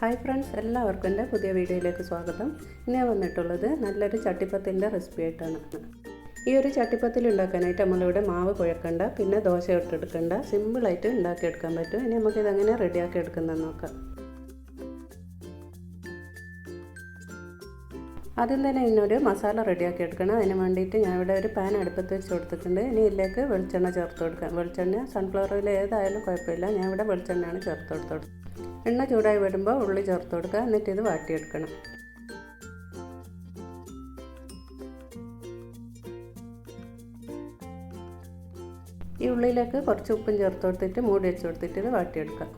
Hi friends എല്ലാവർക്കും എന്റെ പുതിയ വീഡിയോയിലേക്ക് സ്വാഗതം. ഇന്ന് വന്നിട്ടുള്ളത് നല്ലൊരു ചട്ടിപ്പത്തിന്റെ റെസിപ്പി ആയിട്ടാണ്. ഈ ഒരു ചട്ടിപ്പത്തിൽ ഉണ്ടാക്കാനായിട്ട് നമ്മളിവിടെ മാവ് കുഴക്കണ്ട പിന്നെ ദോശ ഇട്ടെടുക്കണ്ട സിമ്പിളായിട്ട് ഉണ്ടാക്കിയെടുക്കാൻ പറ്റും. ഇനി നമുക്കിതെങ്ങനെ റെഡിയാക്കി എടുക്കുന്നതെന്ന് നോക്കാം. ആദ്യം തന്നെ ഇതിനൊരു മസാല റെഡിയാക്കി എടുക്കണം. അതിന് വേണ്ടിയിട്ട് ഞാൻ ഇവിടെ ഒരു പാൻ അടുപ്പത്ത് വെച്ച് കൊടുത്തിട്ടുണ്ട്. ഇനി ഇതിലേക്ക് വെളിച്ചെണ്ണ ചേർത്ത് കൊടുക്കാം. വെളിച്ചെണ്ണ സൺഫ്ലവർ ഓയിൽ ഏതായാലും കുഴപ്പമില്ല. ഞാൻ ഇവിടെ വെളിച്ചെണ്ണയാണ് ചേർത്ത് കൊടുത്തത്. എണ്ണ ചൂടായി വരുമ്പോൾ ഉള്ളി ചേർത്ത് കൊടുക്കുക. എന്നിട്ട് ഇത് വാട്ടിയെടുക്കണം. ഈ ഉള്ളിയിലേക്ക് കുറച്ച് ഉപ്പും ചേർത്ത് കൊടുത്തിട്ട് മൂടി വെച്ച് കൊടുത്തിട്ട് ഇത് വാട്ടിയെടുക്കാം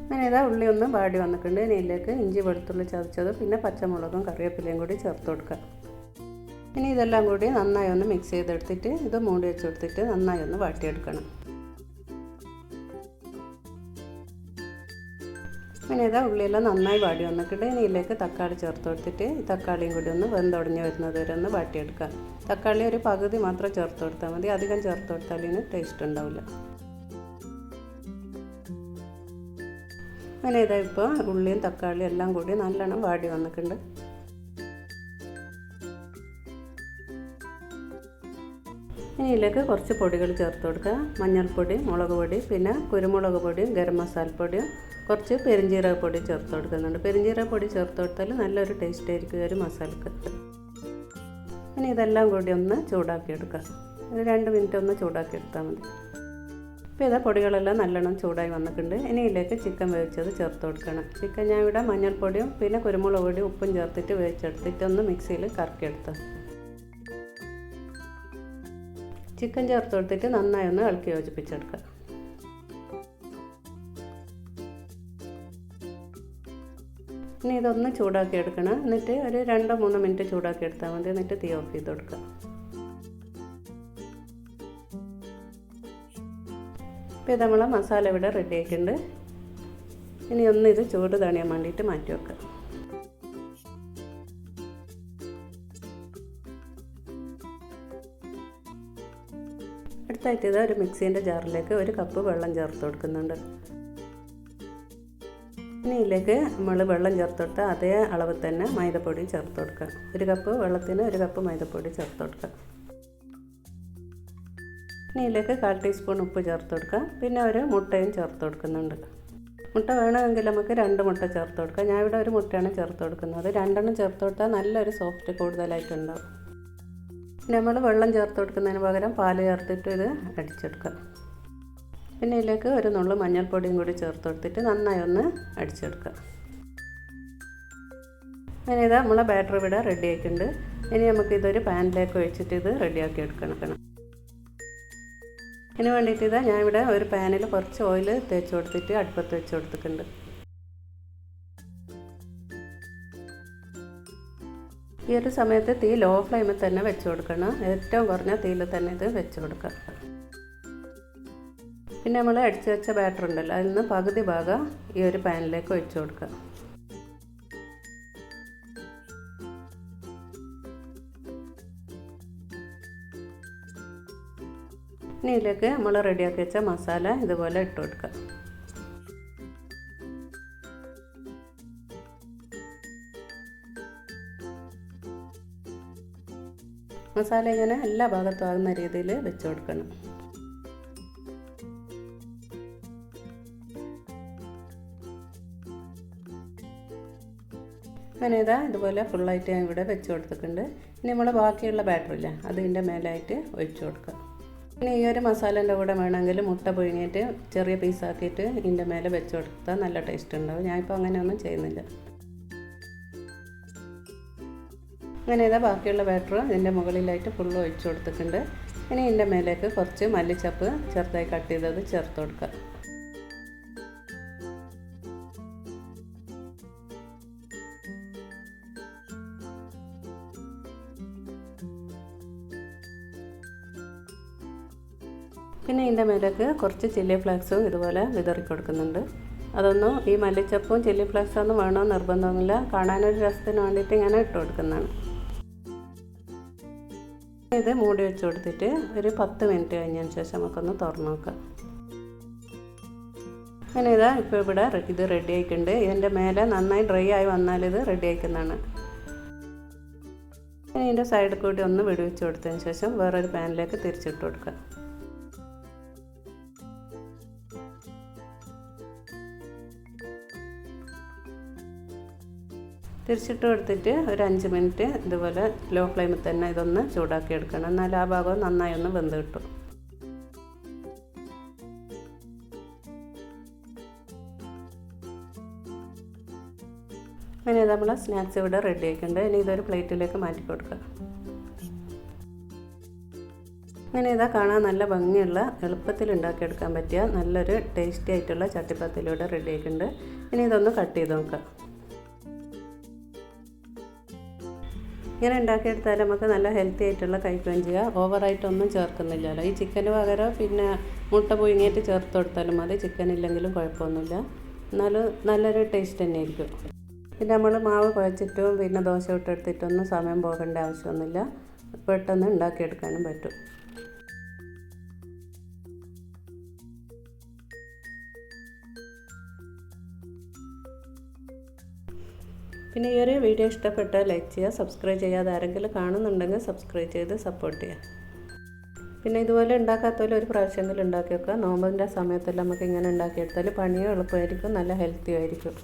അങ്ങനെ ഇതാ ഉള്ളി ഒന്ന് വാടി വന്നിട്ടുണ്ട്. ഇതിലേക്ക് ഇഞ്ചി വെളുത്തുള്ളി ചതച്ചത് പിന്നെ പച്ചമുളകും കറിവേപ്പിലയും കൂടി ചേർത്ത് കൊടുക്കുക. ഇനി ഇതെല്ലാം കൂടി നന്നായി ഒന്ന് മിക്സ് ചെയ്തെടുത്തിട്ട് ഇത് മൂടി വെച്ച് കൊടുത്തിട്ട് നന്നായി ഒന്ന് വാട്ടിയെടുക്കണം. അങ്ങനെ ഇതാ ഉള്ളിയെല്ലാം നന്നായി വാടി വന്നിട്ട് ഇനി ഇതിലേക്ക് തക്കാളി ചേർത്ത് കൊടുത്തിട്ട് തക്കാളിയും കൂടി ഒന്ന് വെന്തുടഞ്ഞ് വരുന്നത് വരെ ഒന്ന് വാട്ടിയെടുക്കാം. തക്കാളി ഒരു പകുതി മാത്രം ചേർത്ത് കൊടുത്താൽ മതി. അധികം ചേർത്ത് കൊടുത്താൽ ഇതിന് ടേസ്റ്റ് ഉണ്ടാവില്ല. അങ്ങനെ ഇതാ ഇപ്പോൾ ഉള്ളിയും തക്കാളിയും എല്ലാം കൂടി നല്ലോണം വാടി വന്നിട്ടുണ്ട്. ഇനി ഇതിലേക്ക് കുറച്ച് പൊടികൾ ചേർത്ത് കൊടുക്കുക. മഞ്ഞൾപ്പൊടി മുളക് പൊടി പിന്നെ കുരുമുളക് പൊടിയും ഗരം മസാലപ്പൊടിയും കുറച്ച് പെരിഞ്ജീരക പൊടി ചേർത്ത് കൊടുക്കുന്നുണ്ട്. പെരിഞ്ജീരക പൊടി ചേർത്ത് കൊടുത്താൽ നല്ലൊരു ടേസ്റ്റ് ആയിരിക്കും ഒരു മസാലക്ക്. ഇനി ഇതെല്ലാം കൂടി ഒന്ന് ചൂടാക്കി എടുക്കാം ഒരു രണ്ട് മിനിറ്റ് ഒന്ന് ചൂടാക്കി എടുത്താൽ മതി. ഇപ്പോൾ ഇതാ പൊടികളെല്ലാം നല്ലോണം ചൂടായി വന്നിട്ടുണ്ട്. ഇനി ഇതിലേക്ക് ചിക്കൻ വേവിച്ചത് ചേർത്ത് കൊടുക്കണം. ചിക്കൻ ഞാൻ ഇവിടെ മഞ്ഞൾപ്പൊടിയും പിന്നെ കുരുമുളക് പൊടിയും ഉപ്പും ചേർത്തിട്ട് വേവിച്ചെടുത്തിട്ട് ഒന്ന് മിക്സിയിൽ കറക്കിയെടുത്ത് ചിക്കൻ ചേർത്ത് കൊടുത്തിട്ട് നന്നായി ഒന്ന് ഇളക്കി യോജിപ്പിച്ചെടുക്കുക. ഇനി ഇതൊന്ന് ചൂടാക്കി എടുക്കണം. എന്നിട്ട് ഒരു രണ്ടോ മൂന്നോ മിനിറ്റ് ചൂടാക്കി എടുത്താൽ മതി. എന്നിട്ട് തീ ഓഫ് ചെയ്ത് കൊടുക്കുക. ഇപ്പോൾ ഇത് നമ്മളെ മസാല ഇവിടെ റെഡി ആയിട്ടുണ്ട്. ഇനി ഒന്ന് ഇത് ചൂട് തണിയാൻ വേണ്ടിയിട്ട് മാറ്റി വെക്കുക. അടുത്തായിട്ട് ഇത് ഒരു മിക്സീന്റെ ജാറിലേക്ക് ഒരു കപ്പ് വെള്ളം ചേർത്ത് കൊടുക്കുന്നുണ്ട്. ഇനി ഇതിലേക്ക് നമ്മൾ വെള്ളം ചേർത്തിട്ട് അതേ അളവിൽ തന്നെ മൈദപ്പൊടി ചേർത്ത് കൊടുക്കുക. ഒരു കപ്പ് വെള്ളത്തിന് ഒരു കപ്പ് മൈദപ്പൊടി ചേർത്ത് കൊടുക്കുക. ഇനി ഇതിലേക്ക് കാൽ ടീസ്പൂൺ ഉപ്പ് ചേർത്ത് കൊടുക്കുക. പിന്നെ ഒരു മുട്ടയും ചേർത്ത് കൊടുക്കുന്നുണ്ട്. മുട്ട വേണമെങ്കിൽ നമുക്ക് രണ്ട് മുട്ട ചേർത്ത് കൊടുക്കാം. ഞാൻ ഇവിടെ ഒരു മുട്ടയാണ് ചേർത്ത് കൊടുക്കുന്നത്. രണ്ടെണ്ണം ചേർത്ത് കൊടുത്താൽ നല്ലൊരു സോഫ്റ്റ് കൂടുതലായിട്ടുണ്ടാവും. നമ്മൾ വെള്ളം ചേർത്ത് കൊടുക്കുന്നതിന് പകരം പാൽ ചേർത്തിട്ട് ഇത് അടിച്ചെടുക്കാം പിന്നെ ഇതിലേക്ക് ഒരു നുള്ളു മഞ്ഞൾപ്പൊടിയും കൂടി ചേർത്ത് കൊടുത്തിട്ട് നന്നായി ഒന്ന് അടിച്ചെടുക്കുക. അങ്ങനെ ഇതാ നമ്മളെ ബാറ്റർ ഇവിടെ റെഡി ആയിട്ടുണ്ട്. ഇനി നമുക്ക് ഇതൊരു പാനിലേക്ക് ഒഴിച്ചിട്ട് ഇത് റെഡിയാക്കി എടുക്കണം. ഇതിന് വേണ്ടിയിട്ട് ഇതാ ഞാൻ ഇവിടെ ഒരു പാനിൽ കുറച്ച് ഓയിൽ തേച്ച് കൊടുത്തിട്ട് അടുപ്പത്ത് വെച്ച് കൊടുത്തിട്ടുണ്ട്. ഈ ഒരു സമയത്ത് തീ ലോ ഫ്ലെയിമിൽ തന്നെ വെച്ച് കൊടുക്കണം. ഏറ്റവും കുറഞ്ഞ തീയിൽ തന്നെ ഇത് വെച്ച് കൊടുക്കുക. പിന്നെ നമ്മൾ അടിച്ചു വെച്ച ബാറ്റർ ഉണ്ടല്ലോ അതിൽ നിന്ന് പകുതി ഭാഗം ഈ ഒരു പാനിലേക്ക് ഒഴിച്ചു കൊടുക്കുക. ഇനി ഇതിലേക്ക് നമ്മൾ റെഡിയാക്കി വെച്ച മസാല ഇതുപോലെ ഇട്ട് കൊടുക്കുക. മസാല ഇങ്ങനെ എല്ലാ ഭാഗത്തും ആകുന്ന രീതിയിൽ വെച്ച് കൊടുക്കണം. അങ്ങനെ ഇതാ ഇതുപോലെ ഫുള്ളായിട്ട് ഞാൻ ഇവിടെ വെച്ച് കൊടുത്തിട്ടുണ്ട്. ഇനി നമ്മൾ ബാക്കിയുള്ള ബാറ്ററില്ല അതിന്റെ മേലായിട്ട് ഒഴിച്ചു കൊടുക്കുക. പിന്നെ ഈ ഒരു മസാലേന്റെ കൂടെ വേണമെങ്കിൽ മുട്ട പുഴുങ്ങിയിട്ട് ചെറിയ പീസാക്കിയിട്ട് ഇതിന്റെ മേലെ വെച്ച് കൊടുത്താൽ നല്ല ടേസ്റ്റ് ഉണ്ടാവും. ഞാനിപ്പോൾ അങ്ങനെയൊന്നും ചെയ്യുന്നില്ല. അങ്ങനെ ഇതാ ബാക്കിയുള്ള ബാറ്റർ ഇതിന്റെ മുകളിലായിട്ട് ഫുള്ള് ഒഴിച്ചു കൊടുത്തിട്ടുണ്ട്. ഇനി ഇതിന്റെ മേലേക്ക് കുറച്ച് മല്ലിച്ചപ്പ് ചെറുതായി കട്ട് ചെയ്തത് ചേർത്ത് കൊടുക്കുക. പിന്നെ ഇതിന്റെ മേലേക്ക് കുറച്ച് ചില്ലി ഫ്ലേക്സും ഇതുപോലെ വിതറി കൊടുക്കുന്നുണ്ട്. അതൊന്നും ഈ മല്ലിച്ചപ്പും ചില്ലി ഫ്ലേക്സും ഒന്നും വേണമെന്ന് നിർബന്ധമൊന്നുമില്ല കാണാനൊരു രസത്തിന് വേണ്ടിയിട്ട് ഇങ്ങനെ ഇട്ട് കൊടുക്കുന്നതാണ്. ഇത് മൂടി വെച്ച് കൊടുത്തിട്ട് ഒരു പത്ത് മിനിറ്റ് കഴിഞ്ഞതിന് ശേഷം നമുക്കൊന്ന് തുറന്നു നോക്കാം. അങ്ങനെ ഇതാ ഇപ്പോൾ ഇവിടെ ഇത് റെഡി ആയിട്ടുണ്ട്. ഇതിന്റെ മേലെ നന്നായി ഡ്രൈ ആയി വന്നാൽ ഇത് റെഡി ആയിക്കുന്നതാണ് ഇതിന്റെ സൈഡിൽ കൂടി ഒന്ന് വെടിവെച്ച് കൊടുത്തതിന് ശേഷം വേറൊരു പാനിലേക്ക് തിരിച്ചിട്ട് കൊടുക്കുക തിരിച്ചിട്ട് കൊടുത്തിട്ട് ഒരു അഞ്ച് മിനിറ്റ് ഇതുപോലെ ലോ ഫ്ലെയിമിൽ തന്നെ ഇതൊന്ന് ചൂടാക്കി എടുക്കണം. എന്നാൽ ആ ഭാഗം നന്നായി ഒന്ന് വെന്ത് കിട്ടും. അങ്ങനെ നമ്മൾ സ്നാക്സ് ഇവിടെ റെഡി ആയിട്ടുണ്ട്. ഇനി ഇതൊരു പ്ലേറ്റിലേക്ക് മാറ്റി കൊടുക്കുക അങ്ങനെ ഇതാ കാണാൻ നല്ല ഭംഗിയുള്ള എളുപ്പത്തിൽ ഉണ്ടാക്കിയെടുക്കാൻ പറ്റിയ നല്ലൊരു ടേസ്റ്റി ആയിട്ടുള്ള ചട്ടിപ്പത്തിലൂടെ റെഡി ആയിട്ടുണ്ട്. ഇനി ഇതൊന്ന് കട്ട് ചെയ്ത് നോക്കാം. ഇങ്ങനെ ഉണ്ടാക്കിയെടുത്താൽ നമുക്ക് നല്ല ഹെൽത്തി ആയിട്ടുള്ള ചെയ്യാം. ഓവറായിട്ടൊന്നും ചേർക്കുന്നില്ലല്ലോ. ഈ ചിക്കന് പകരം പിന്നെ മുട്ട പുഴുങ്ങിയിട്ട് ചേർത്ത് കൊടുത്താലും മതി. ചിക്കൻ ഇല്ലെങ്കിലും കുഴപ്പമൊന്നുമില്ല. എന്നാലും നല്ലൊരു ടേസ്റ്റ് തന്നെ ആയിരിക്കും. പിന്നെ നമ്മൾ മാവ് കുഴച്ചിട്ടും പിന്നെ ദോശ ഇട്ടെടുത്തിട്ടൊന്നും സമയം പോകേണ്ട ആവശ്യമൊന്നുമില്ല. പെട്ടെന്ന് ഉണ്ടാക്കിയെടുക്കാനും പറ്റും. പിന്നെ ഈ ഒരു വീഡിയോ ഇഷ്ടപ്പെട്ട ലൈക്ക് ചെയ്യുക സബ്സ്ക്രൈബ് ചെയ്യാതെ ആരെങ്കിലും കാണുന്നുണ്ടെങ്കിൽ സബ്സ്ക്രൈബ് ചെയ്ത് സപ്പോർട്ട് ചെയ്യുക. പിന്നെ ഇതുപോലെ ഉണ്ടാക്കാത്തവർ ഒരു പ്രാവശ്യമെങ്കിലും ഉണ്ടാക്കി വെക്കുക നോമ്പിന്റെ സമയത്തെല്ലാം നമുക്ക് ഇങ്ങനെ ഉണ്ടാക്കിയെടുത്താൽ പണിയും എളുപ്പമായിരിക്കും നല്ല ഹെൽത്തി ആയിരിക്കും.